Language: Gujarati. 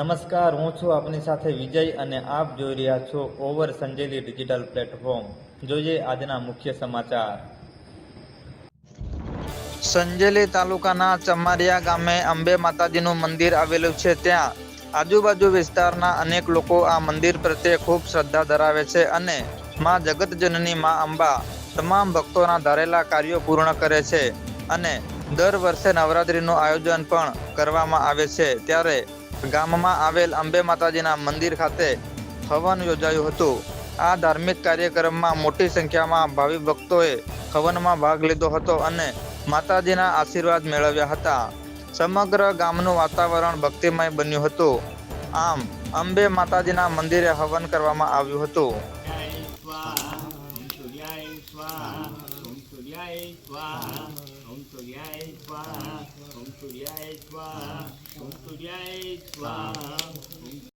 નમસ્કાર, હું છું આપની સાથે વિજય અને આપ જોઈ રહ્યા છો ઓવર સંજેલી ડિજિટલ પ્લેટફોર્મ. જોઈએ આજના મુખ્ય સમાચાર. સંજેલી તાલુકાના ચમારિયા ગામે અંબે માતાજીનું મંદિર આવેલું છે ત્યાં. આજુબાજુ વિસ્તારના અનેક લોકો આ મંદિર પ્રત્યે ખૂબ શ્રદ્ધા ધરાવે છે અને માં જગતજનની માં અંબા તમામ ભક્તોના ધારેલા કાર્યો પૂર્ણ કરે છે અને દર વર્ષે નવરાત્રિનું આયોજન પણ કરવામાં આવે છે. ત્યારે ગામમાં આવેલ અંબે માતાજીના મંદિર ખાતે હવન યોજાયું હતું. આ ધાર્મિક કાર્યક્રમમાં મોટી સંખ્યામાં ભાવિ ભક્તોએ હવનમાં ભાગ લીધો હતો અને માતાજીના આશીર્વાદ મેળવ્યા હતા. સમગ્ર ગામનું વાતાવરણ ભક્તિમય બન્યું હતું. આમ, અંબે માતાજીના મંદિરે હવન કરવામાં આવ્યું હતું. स्वाहा ओम सूर्याय स्वाहा ओम सूर्याय स्वाहा ओम सूर्याय स्वाहा ओम सूर्याय स्वाहा